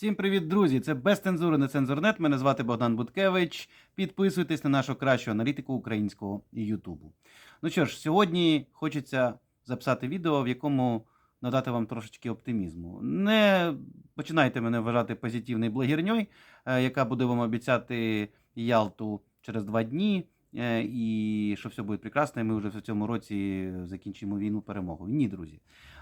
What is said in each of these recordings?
Всім привіт, друзі! Це без цензури нецензурнет. Мене звати Богдан Буткевич. Підписуйтесь на нашу кращу аналітику українського Ютубу. Ну що ж, сьогодні хочеться записати відео, в якому надати вам трошечки оптимізму. Не починайте мене вважати позитивною блогерньою, е, яка буде вам обіцяти Ялту через два дні. е, І що все буде прекрасно, і ми вже в цьому році закінчимо війну перемогою. Ні, друзі.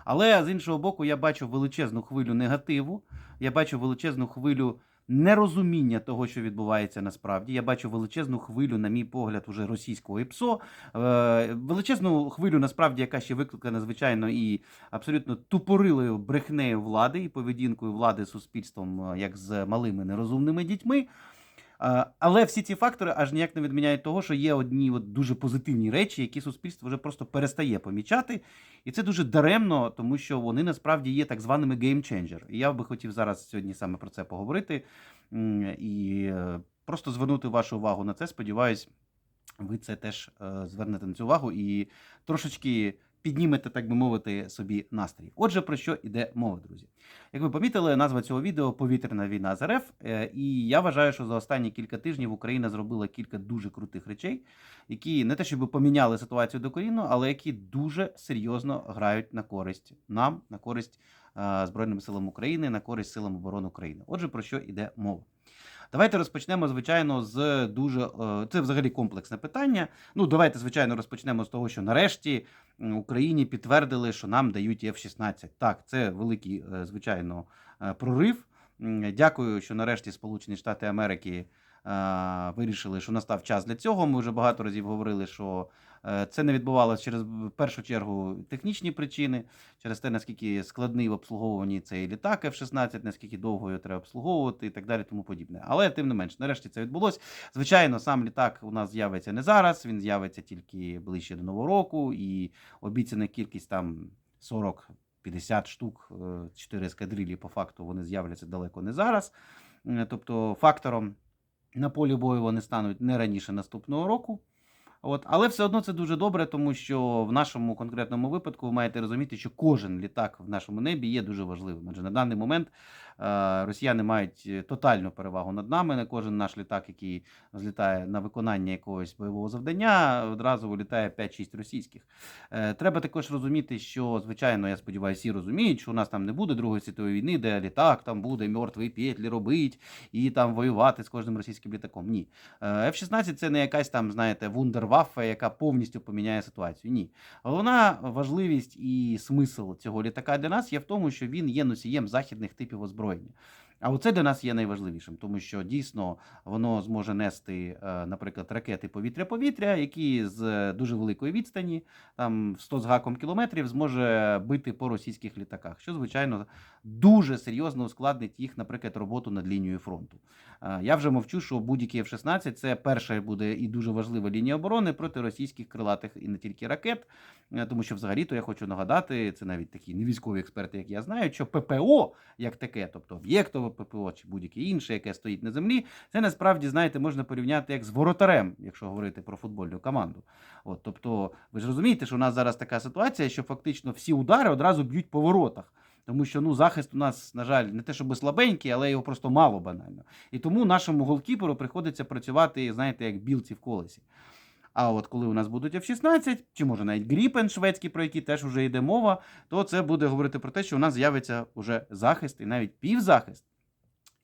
Але з іншого боку, я бачу величезну хвилю негативу, я бачу величезну хвилю нерозуміння того, що відбувається насправді. Я бачу величезну хвилю, на мій погляд, уже російського ІПСО. Е, величезну хвилю, насправді, яка ще викликана, звичайно, і абсолютно тупорилою брехнею влади і поведінкою влади з суспільством, е, як з малими нерозумними дітьми. Але всі ці фактори аж ніяк не відміняють того, що є одні от дуже позитивні речі, які суспільство вже просто перестає помічати. І це дуже даремно, тому що вони насправді є так званими геймченджер. І я би хотів зараз сьогодні саме про це поговорити і е, просто звернути вашу увагу на це. Сподіваюсь, ви це теж е, звернете на цю увагу і трошечки піднімете, так би мовити, собі настрій. Отже, про що йде мова, друзі? Як ви помітили, назва цього відео Повітряна війна з РФ. Е, І я вважаю, що за останні кілька тижнів Україна зробила кілька дуже крутих речей, які не те, щоб поміняли ситуацію докорінно, але які дуже серйозно грають на користь нам, на користь е, Збройним силам України, на користь силам оборони України. Отже, про що йде мова? Давайте розпочнемо, звичайно, з дуже е, це взагалі комплексне питання. Ну, давайте, звичайно, розпочнемо з того, що нарешті Україні підтвердили, що нам дають F-16. Так, це великий, е, звичайно, е, прорив. Дякую, що нарешті Сполучені Штати Америки вирішили, що настав час для цього. Ми вже багато разів говорили, що е, це не відбувалося через в першу чергу технічні причини, через те, наскільки складний в обслуговуванні цей літак F-16, наскільки довго його треба обслуговувати і так далі, тому подібне. Але тим не менш, нарешті це відбулося. Звичайно, сам літак у нас з'явиться не зараз, він з'явиться тільки ближче до нового року, і обіцяна кількість там 40 50 штук, 4 ескадрилі, по факту вони з'являться далеко не зараз. Е, Тобто фактором на полі бою вони стануть не раніше наступного року. От, але все одно це дуже добре, тому що в нашому конкретному випадку ви маєте розуміти, що кожен літак в нашому небі є дуже важливим. Адже на даний момент росіяни мають е, тотальну перевагу над нами. На кожен наш літак, який злітає на виконання якогось бойового завдання, одразу вилітає 5-6 російських. Е, треба також розуміти, що звичайно, я сподіваюся, всі розуміють, що у нас там не буде Другої світової війни, де літак там буде мертвий петлі робить і там воювати з кожним російським літаком. Ні. Е, F-16 це не якась там, знаєте, вундерваффе, яка повністю поміняє ситуацію. Ні. Головна важливість і смисл цього літака для нас є в тому, що він є носієм західних типів озброєння озброєння. А оце для нас є найважливішим, тому що дійсно воно зможе нести, е, наприклад, ракети повітря-повітря, які з дуже великої відстані, там в 100 з гаком кілометрів, зможе бити по російських літаках, що звичайно дуже серйозно ускладнить їх, наприклад, роботу над лінією фронту. Е, Я вже мовчу, що будь-який F-16 це перша буде і дуже важлива лінія оборони проти російських крилатих і не тільки ракет, Е, тому що взагалі-то я хочу нагадати, це навіть такі невійськові експерти, як я знаю, що ППО як таке, тобто ППО чи будь-яке інше, яке стоїть на землі, це насправді знаєте можна порівняти як з воротарем, якщо говорити про футбольну команду. От, тобто, ви ж розумієте, що у нас зараз така ситуація, що фактично всі удари одразу б'ють по воротах. Тому що ну захист у нас, на жаль, не те, щоб слабенький, але його просто мало банально. І тому нашому голкіперу приходиться працювати, знаєте, як білці в колесі. А от коли у нас будуть F-16, чи може навіть Гріпен шведський, про який теж вже йде мова, то це буде говорити про те, що у нас з'явиться вже захист і навіть півзахист.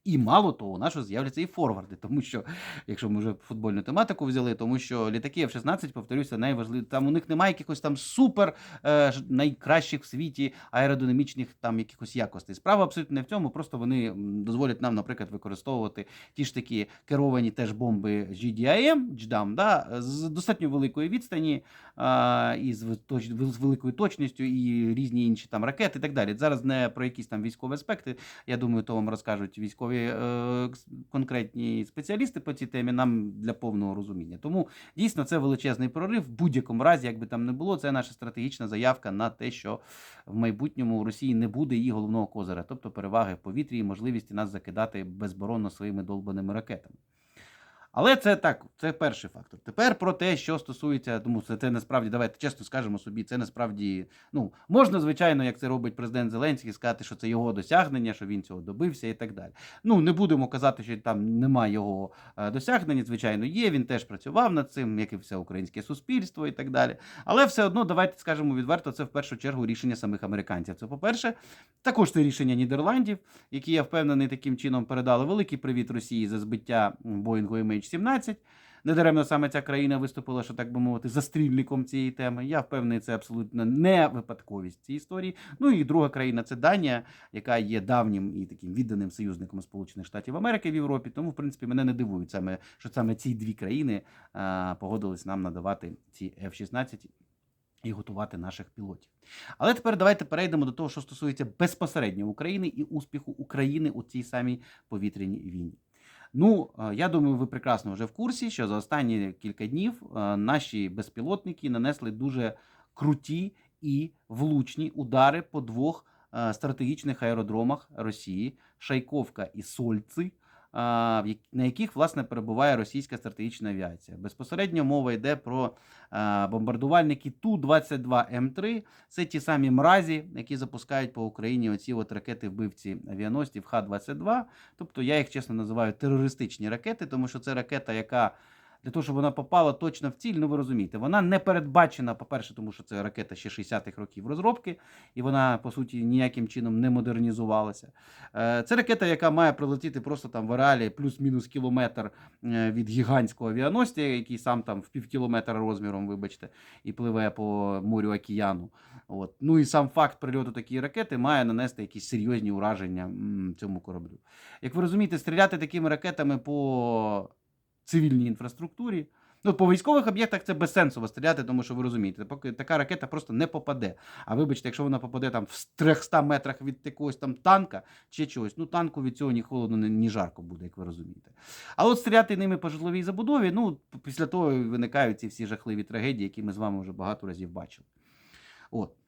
І мало того, у нас з'являться і форварди, тому що, якщо ми вже футбольну тематику взяли, тому що літаки F-16, повторюся, найважливіше, там у них немає якихось там супер е, найкращих в світі аеродинамічних там якихось якостей. Справа абсолютно не в цьому, просто вони дозволять нам, наприклад, використовувати ті ж такі керовані теж бомби GDIM, JDAM, да, з достатньо великої відстані а, і з, точ, з великою точністю, і різні інші там ракети і так далі. Зараз не про якісь там військові аспекти. Я думаю, то вам розкажуть військові е, конкретні спеціалісти по цій темі нам для повного розуміння. Тому дійсно це величезний прорив. В будь-якому разі, як би там не було, це наша стратегічна заявка на те, що в майбутньому у Росії не буде її головного козира, тобто переваги в повітрі і можливість нас закидати безборонно своїми долбаними ракетами. Але це так, це перший фактор. Тепер про те, що стосується, тому це, це насправді, давайте чесно скажемо собі, це насправді ну можна, звичайно, як це робить президент Зеленський, сказати, що це його досягнення, що він цього добився і так далі. Ну не будемо казати, що там немає його е, досягнень. Звичайно, є. Він теж працював над цим, як і все українське суспільство і так далі. Але все одно, давайте скажемо відверто, це в першу чергу рішення самих американців. Це по-перше, також це рішення Нідерландів, які я впевнений таким чином передали великий привіт Росії за збиття Боїнгу MH17. Недаремно саме ця країна виступила, що так би мовити, застрільником цієї теми. Я впевнений, це абсолютно не випадковість цієї історії. Ну і друга країна це Данія, яка є давнім і таким відданим союзником Сполучених Штатів Америки в Європі. Тому, в принципі, мене не дивують саме, що саме ці дві країни а, погодились нам надавати ці F-16 і готувати наших пілотів. Але тепер давайте перейдемо до того, що стосується безпосередньо України і успіху України у цій самій повітряній війні. Ну, е, я думаю, ви прекрасно вже в курсі, що за останні кілька днів е, наші безпілотники нанесли дуже круті і влучні удари по двох е, стратегічних аеродромах Росії Шайковка і Сольци. На яких власне перебуває російська стратегічна авіація. Безпосередньо мова йде про бомбардувальники Ту-22М3. Це ті самі мразі, які запускають по Україні оці от ракети вбивці авіаносців Х-22. Тобто я їх чесно називаю терористичні ракети, тому що це ракета, яка для того, щоб вона попала точно в ціль, ну ви розумієте, вона не передбачена, по-перше, тому що це ракета ще 60-х років розробки, і вона, по суті, ніяким чином не модернізувалася. Е, Це ракета, яка має прилетіти просто там в ареалі плюс-мінус кілометр е, від гігантського авіаносця, який сам там в пів кілометра розміром, вибачте, і пливе по морю океану. От. Ну і сам факт прильоту такої ракети має нанести якісь серйозні ураження цьому кораблю. Як ви розумієте, стріляти такими ракетами по цивільній інфраструктурі. Ну, по військових об'єктах це безсенсово стріляти, тому що ви розумієте, поки така ракета просто не попаде. А вибачте, якщо вона попаде там в 300 метрах від якогось там танка чи чогось, ну танку від цього ні холодно, ні, жарко буде, як ви розумієте. А от стріляти ними по житловій забудові, ну після того виникають ці всі жахливі трагедії, які ми з вами вже багато разів бачили. От.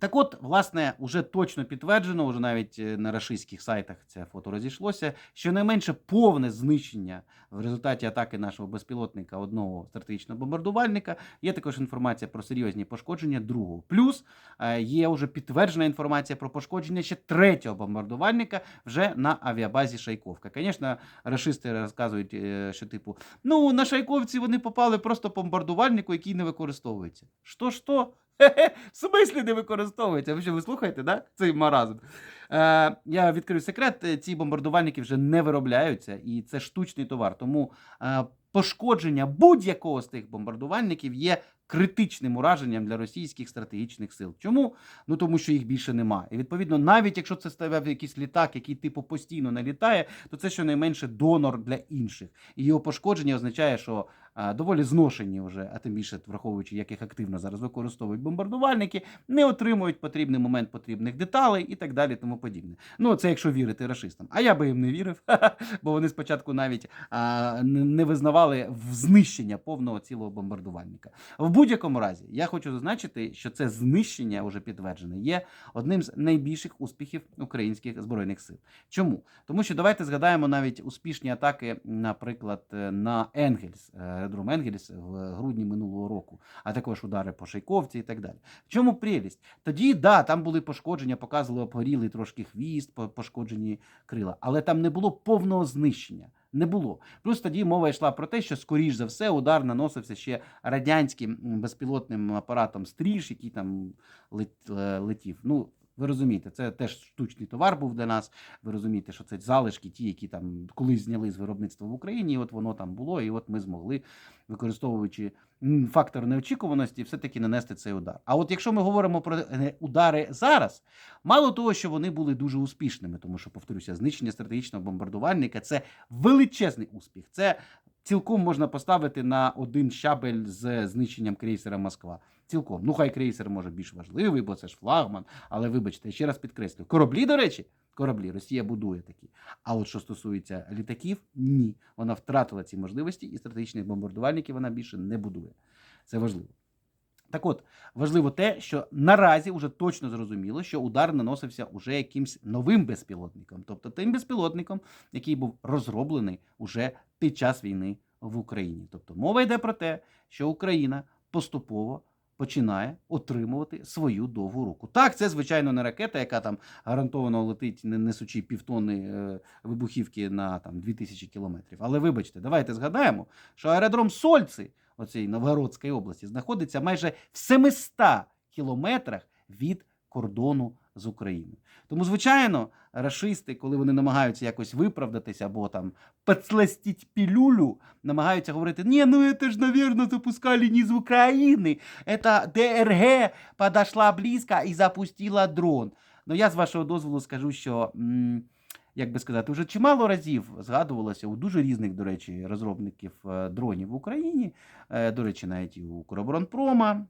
Так от, власне, уже точно підтверджено, уже навіть на рашистських сайтах це фото розійшлося, що найменше повне знищення в результаті атаки нашого безпілотника одного стратегічного бомбардувальника. Є також інформація про серйозні пошкодження другого. Плюс є вже підтверджена інформація про пошкодження ще третього бомбардувальника вже на авіабазі Шайковка. Звісно, рашисти розказують, що типу, ну на Шайковці вони попали просто бомбардувальнику, який не використовується. Що що? В смислі не використовується. Ви що ви слухаєте, да? цей маразм? Е, я відкрию секрет: е, ці бомбардувальники вже не виробляються, і це штучний товар. Тому е, пошкодження будь-якого з тих бомбардувальників є критичним ураженням для російських стратегічних сил. Чому? Ну тому що їх більше немає. І відповідно, навіть якщо це ставив якийсь літак, який типу постійно не літає, то це щонайменше донор для інших. І його пошкодження означає, що доволі зношені вже, а тим більше враховуючи, як їх активно зараз використовують бомбардувальники, не отримують потрібний момент потрібних деталей і так далі, тому подібне. Ну це якщо вірити рашистам. А я би їм не вірив, бо вони спочатку навіть а, не визнавали в знищення повного цілого бомбардувальника. В будь-якому разі, я хочу зазначити, що це знищення вже підтверджене є одним з найбільших успіхів українських збройних сил. Чому? Тому що давайте згадаємо навіть успішні атаки, наприклад, на Енгельс, е, аеродром Енгельс в грудні минулого року, а також удари по Шайковці і так далі. В чому прелість? Тоді, да, там були пошкодження, показували обгорілий трошки хвіст, пошкоджені крила, але там не було повного знищення. Не було. Плюс тоді мова йшла про те, що, скоріш за все, удар наносився ще радянським безпілотним апаратом стріж, який там летів. Ну, ви розумієте, це теж штучний товар був для нас. Ви розумієте, що це залишки, ті, які там колись зняли з виробництва в Україні, і от воно там було, і от ми змогли, використовуючи фактор неочікуваності, все-таки нанести цей удар. А от якщо ми говоримо про е, удари зараз, мало того, що вони були дуже успішними, тому що, повторюся, знищення стратегічного бомбардувальника це величезний успіх. Це цілком можна поставити на один щабель з знищенням крейсера Москва. Цілком. Ну, хай крейсер може більш важливий, бо це ж флагман. Але вибачте, ще раз підкреслю. Кораблі, до речі, кораблі Росія будує такі. А от що стосується літаків, ні. Вона втратила ці можливості, і стратегічних бомбардувальників вона більше не будує. Це важливо. Так от, важливо те, що наразі вже точно зрозуміло, що удар наносився уже якимсь новим безпілотником, тобто тим безпілотником, який був розроблений уже під час війни в Україні. Тобто мова йде про те, що Україна поступово починає отримувати свою довгу руку. Так, це звичайно не ракета, яка там гарантовано летить, не несучи півтони е, вибухівки на там 2000 кілометрів. Але вибачте, давайте згадаємо, що аеродром Сольці, оцій Новгородської області, знаходиться майже в 700 кілометрах від кордону з Україною. Тому, звичайно, рашисти, коли вони намагаються якось виправдатися або там підсластіть пілюлю, намагаються говорити: ні, ну це ж, навірно, запускали не з України. Это ДРГ подошла близько і запустила дрон. Ну, я з вашого дозволу скажу, що. м, Як би сказати, вже чимало разів згадувалося у дуже різних, до речі, розробників е, дронів в Україні, е, до речі, навіть і у Укроборонпрома.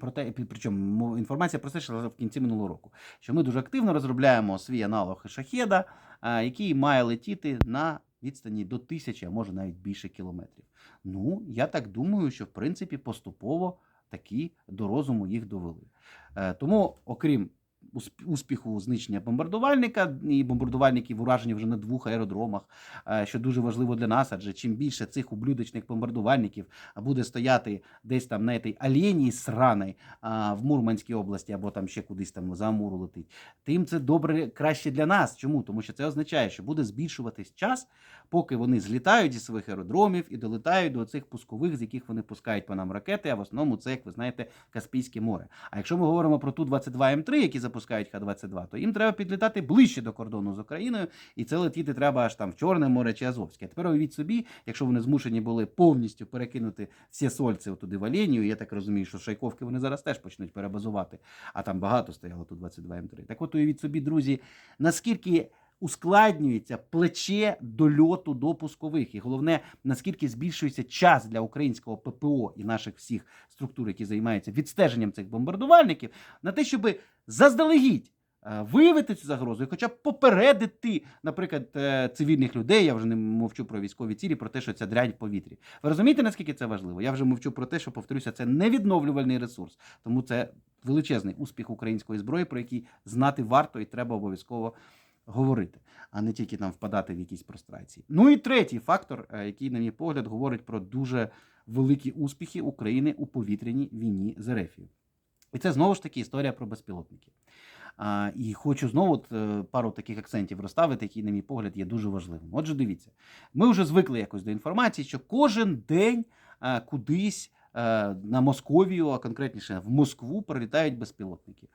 Про те, причому інформація про це йшла в кінці минулого року, що ми дуже активно розробляємо свій аналог шахеда, який має летіти на відстані до тисячі, а може навіть більше кілометрів. Ну, я так думаю, що в принципі поступово таки до розуму їх довели. Е, Тому, окрім успіху знищення бомбардувальника і бомбардувальників уражені вже на двох аеродромах, е, що дуже важливо для нас, адже чим більше цих ублюдочних бомбардувальників буде стояти десь там на цій алєнії сраної в Мурманській області або там ще кудись там за Амуру летить, тим це добре краще для нас. Чому? Тому що це означає, що буде збільшуватись час, поки вони злітають зі своїх аеродромів і долетають до цих пускових, з яких вони пускають по нам ракети. А в основному це, як ви знаєте, Каспійське море. А якщо ми говоримо про ту 22 М3, які запускають Х-22, то їм треба підлітати ближче до кордону з Україною, і це летіти треба аж там в Чорне море чи Азовське. А тепер уявіть собі, якщо вони змушені були повністю перекинути всі сольці туди в Оленію, я так розумію, що Шайковки вони зараз теж почнуть перебазувати, а там багато стояло тут 22 М3. Так от уявіть собі, друзі, наскільки ускладнюється плече дольоту до пускових, і головне, наскільки збільшується час для українського ППО і наших всіх структур, які займаються відстеженням цих бомбардувальників, на те, щоб заздалегідь е, виявити цю загрозу і хоча б попередити, наприклад, е, цивільних людей. Я вже не мовчу про військові цілі, про те, що ця дрянь в повітрі. Ви розумієте, наскільки це важливо? Я вже мовчу про те, що повторюся, це невідновлювальний ресурс, тому це величезний успіх української зброї, про який знати варто і треба обов'язково говорити, а не тільки там впадати в якісь прострації. Ну і третій фактор, е, який, на мій погляд, говорить про дуже великі успіхи України у повітряній війні з Ерефією. І це знову ж таки історія про безпілотники. А, і хочу знову от, е, пару таких акцентів розставити, які, на мій погляд, є дуже важливими. Отже, дивіться, ми вже звикли якось до інформації, що кожен день е, кудись е, на Московію, а конкретніше в Москву, прилітають безпілотники.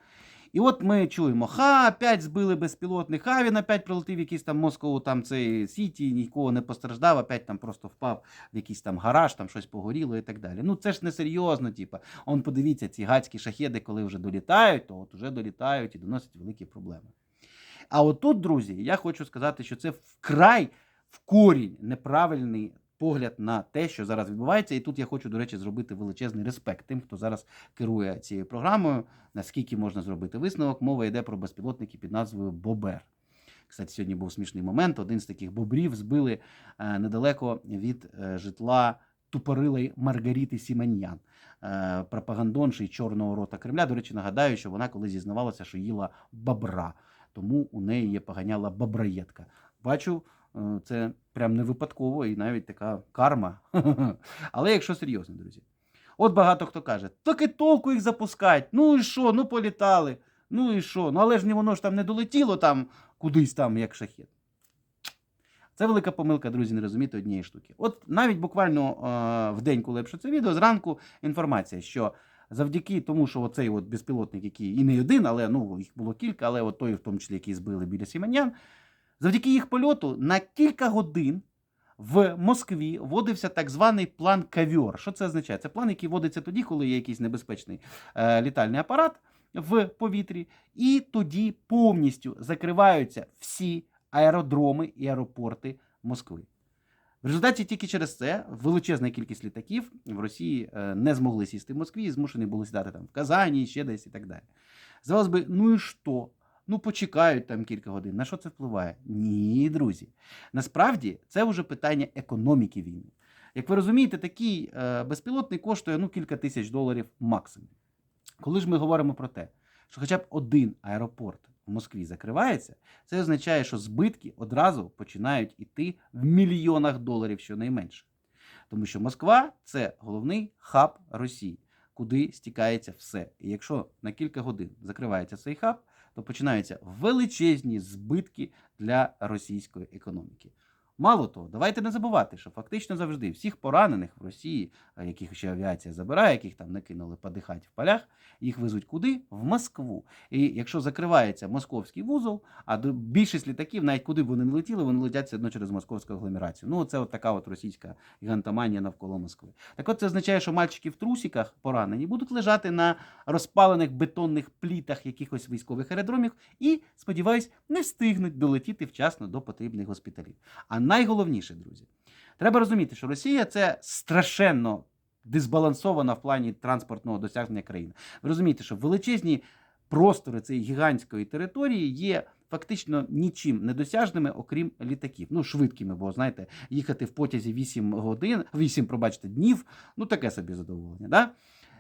І от ми чуємо, ха, опять збили безпілотник, ха, він опять прилетів якийсь там Москву, там цей Сіті, нікого не постраждав, опять там просто впав в якийсь там гараж, там щось погоріло і так далі. Ну це ж не серйозно, типа. Он подивіться, ці гацькі шахеди, коли вже долітають, то от вже долітають і доносять великі проблеми. А отут, друзі, я хочу сказати, що це вкрай в корінь неправильний погляд на те, що зараз відбувається. І тут я хочу, до речі, зробити величезний респект тим, хто зараз керує цією програмою. Наскільки можна зробити висновок? Мова йде про безпілотники під назвою Бобер. Кстати, сьогодні був смішний момент. Один з таких бобрів збили е, недалеко від е, житла тупорилої Маргаріти Сіманьян, е, пропагандонші чорного рота Кремля. До речі, нагадаю, що вона коли зізнавалася, що їла бобра, тому у неї є поганяла бобраєтка. Бачу, це прям не випадково і навіть така карма. Але якщо серйозно, друзі. От багато хто каже, так і толку їх запускать. Ну і що? Ну політали. Ну і що? Ну але ж воно ж там не долетіло там кудись там, як шахет. Це велика помилка, друзі, не розуміти однієї штуки. От навіть буквально е, в день, коли пишу це відео, зранку інформація, що завдяки тому, що оцей от безпілотник, який і не один, але ну їх було кілька, але от той, в тому числі, який збили біля Сіманян, завдяки їх польоту на кілька годин в Москві вводився так званий план кавьор. Що це означає? Це план, який вводиться тоді, коли є якийсь небезпечний е, літальний апарат в повітрі, і тоді повністю закриваються всі аеродроми і аеропорти Москви. В результаті тільки через це величезна кількість літаків в Росії е, не змогли сісти в Москві і змушені були сідати там в Казані, ще десь і так далі. Здавалось би, ну і що? Ну, почекають там кілька годин. На що це впливає? Ні, друзі. Насправді це вже питання економіки війни. Як ви розумієте, такий е, безпілотний коштує ну, кілька тисяч доларів максимум. Коли ж ми говоримо про те, що хоча б один аеропорт в Москві закривається, це означає, що збитки одразу починають іти в мільйонах доларів щонайменше. Тому що Москва це головний хаб Росії, куди стікається все. І якщо на кілька годин закривається цей хаб, то починаються величезні збитки для російської економіки. Мало того, давайте не забувати, що фактично завжди всіх поранених в Росії, яких ще авіація забирає, яких там накинули подихати в полях, їх везуть куди? В Москву. І якщо закривається московський вузол, а більшість літаків, навіть куди б вони не летіли, вони летять все одно через московську агломерацію. Ну, це от така от російська гігантоманія навколо Москви. Так от це означає, що мальчики в трусіках поранені будуть лежати на розпалених бетонних плітах якихось військових аеродромів і, сподіваюсь, не встигнуть долетіти вчасно до потрібних госпіталів. А найголовніше, друзі, треба розуміти, що Росія це страшенно дисбалансована в плані транспортного досягнення країни. Ви розумієте, що величезні простори цієї гігантської території є. Фактично нічим недосяжними, окрім літаків. Ну, швидкими, бо знаєте, їхати в потязі 8 годин, 8, пробачте, днів, ну таке собі задоволення. Да?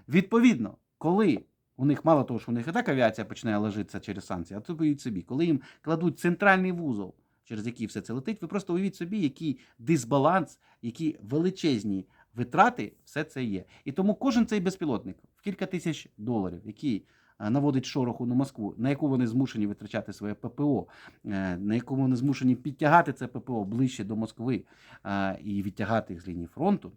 Відповідно, коли у них мало того, що у них і так авіація починає ложитися через санкції, а то боїть собі, коли їм кладуть центральний вузол, через які все це летить, ви просто уявіть собі, який дисбаланс, які величезні витрати все це є. І тому кожен цей безпілотник в кілька тисяч доларів, який е, наводить шороху на Москву, на яку вони змушені витрачати своє ППО, е, на яку вони змушені підтягати це ППО ближче до Москви е, і відтягати їх з лінії фронту.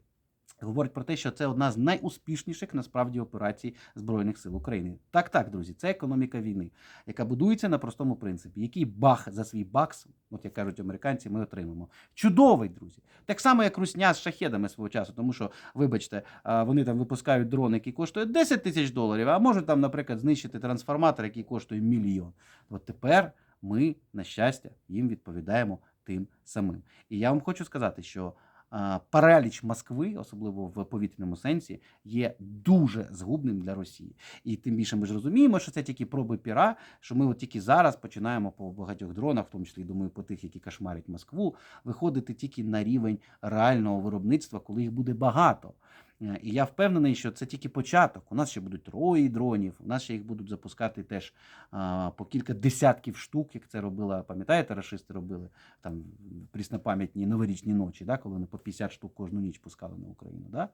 Говорить про те, що це одна з найуспішніших насправді операцій Збройних сил України. Так, так, друзі, це економіка війни, яка будується на простому принципі. Який бах за свій бакс, от як кажуть американці, ми отримаємо. Чудовий, друзі. Так само, як русня з шахедами свого часу, тому що, вибачте, вони там випускають дрон, який коштує 10 тисяч доларів, а можуть там, наприклад, знищити трансформатор, який коштує мільйон. От тепер ми, на щастя, їм відповідаємо тим самим. І я вам хочу сказати, що. А, Параліч Москви, особливо в повітряному сенсі, є дуже згубним для Росії. І тим більше ми ж розуміємо, що це тільки проби піра, що ми от тільки зараз починаємо по багатьох дронах, в тому числі думаю, по тих, які кошмарять Москву, виходити тільки на рівень реального виробництва, коли їх буде багато. Е, І я впевнений, що це тільки початок. У нас ще будуть рої дронів, у нас ще їх будуть запускати теж по кілька десятків штук, як це робила, пам'ятаєте, рашисти робили там пріснопам'ятні новорічні ночі, да, коли вони по 50 штук кожну ніч пускали на Україну. Да?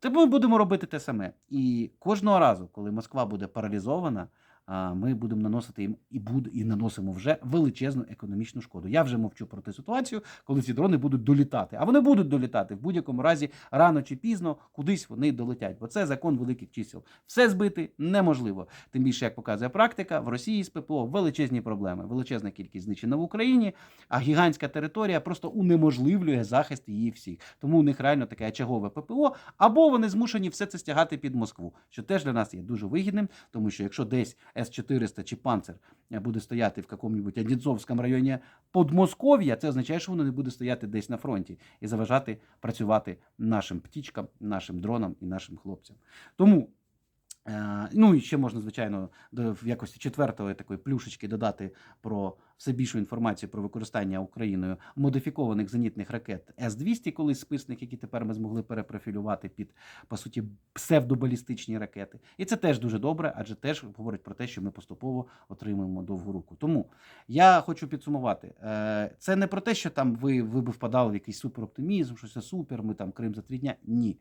Тому ми будемо робити те саме. І кожного разу, коли Москва буде паралізована, ми будемо наносити їм і буд, і наносимо вже величезну економічну шкоду. Я вже мовчу про ту ситуацію, коли ці дрони будуть долітати. А вони будуть долітати в будь-якому разі рано чи пізно, кудись вони долетять. Бо це закон великих чисел. Все збити неможливо. Тим більше, як показує практика, в Росії з ППО величезні проблеми, величезна кількість знищена в Україні, а гігантська територія просто унеможливлює захист її всіх. Тому у них реально таке очагове ППО, або вони змушені все це стягати під Москву, що теж для нас є дуже вигідним, тому що якщо десь С-400 чи Панцер буде стояти в якомусь Одінцовському районі Подмосков'я, це означає, що воно не буде стояти десь на фронті і заважати працювати нашим птічкам, нашим дронам і нашим хлопцям. Тому. е, Ну і ще можна, звичайно, до- якості четвертої такої плюшечки додати про все більшу інформацію про використання Україною модифікованих зенітних ракет С-200, колись списних, які тепер ми змогли перепрофілювати під по суті псевдобалістичні ракети. І це теж дуже добре, адже теж говорить про те, що ми поступово отримуємо довгу руку. Тому я хочу підсумувати. Е, Це не про те, що там ви, ви би впадали в якийсь супероптимізм, що це супер, ми там Крим за три дня. Ні.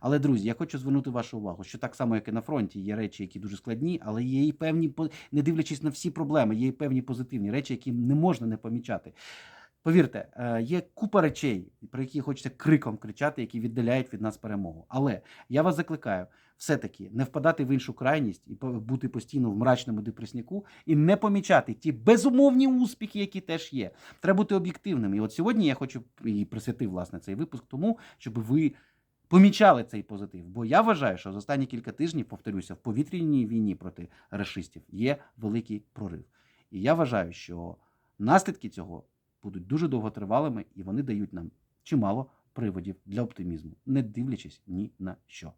Але друзі, я хочу звернути вашу увагу, що так само, як і на фронті, є речі, які дуже складні, але є і певні, не дивлячись на всі проблеми, є і певні позитивні речі, які не можна не помічати. Повірте, е, є купа речей, про які хочеться криком кричати, які віддаляють від нас перемогу. Але я вас закликаю все-таки не впадати в іншу крайність і бути постійно в мрачному депресняку і не помічати ті безумовні успіхи, які теж є. Треба бути об'єктивним. І от сьогодні я хочу і присвятив власне цей випуск тому, щоб ви. Помічали цей позитив, бо я вважаю, що за останні кілька тижнів, повторюся, в повітряній війні проти рашистів є великий прорив. І я вважаю, що наслідки цього будуть дуже довготривалими, і вони дають нам чимало приводів для оптимізму, не дивлячись ні на що.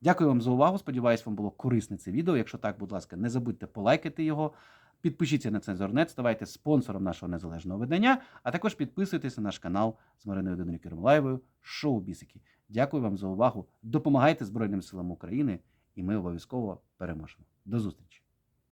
Дякую вам за увагу. Сподіваюсь, вам було корисне це відео. Якщо так, будь ласка, не забудьте полайкати його. Підпишіться на Цензорнет, ставайте спонсором нашого незалежного видання, а також підписуйтесь на наш канал з Мариною Деною Кермолаєвою Шоу Бісики. Дякую вам за увагу. Допомагайте Збройним силам України, і ми обов'язково переможемо. До зустрічі!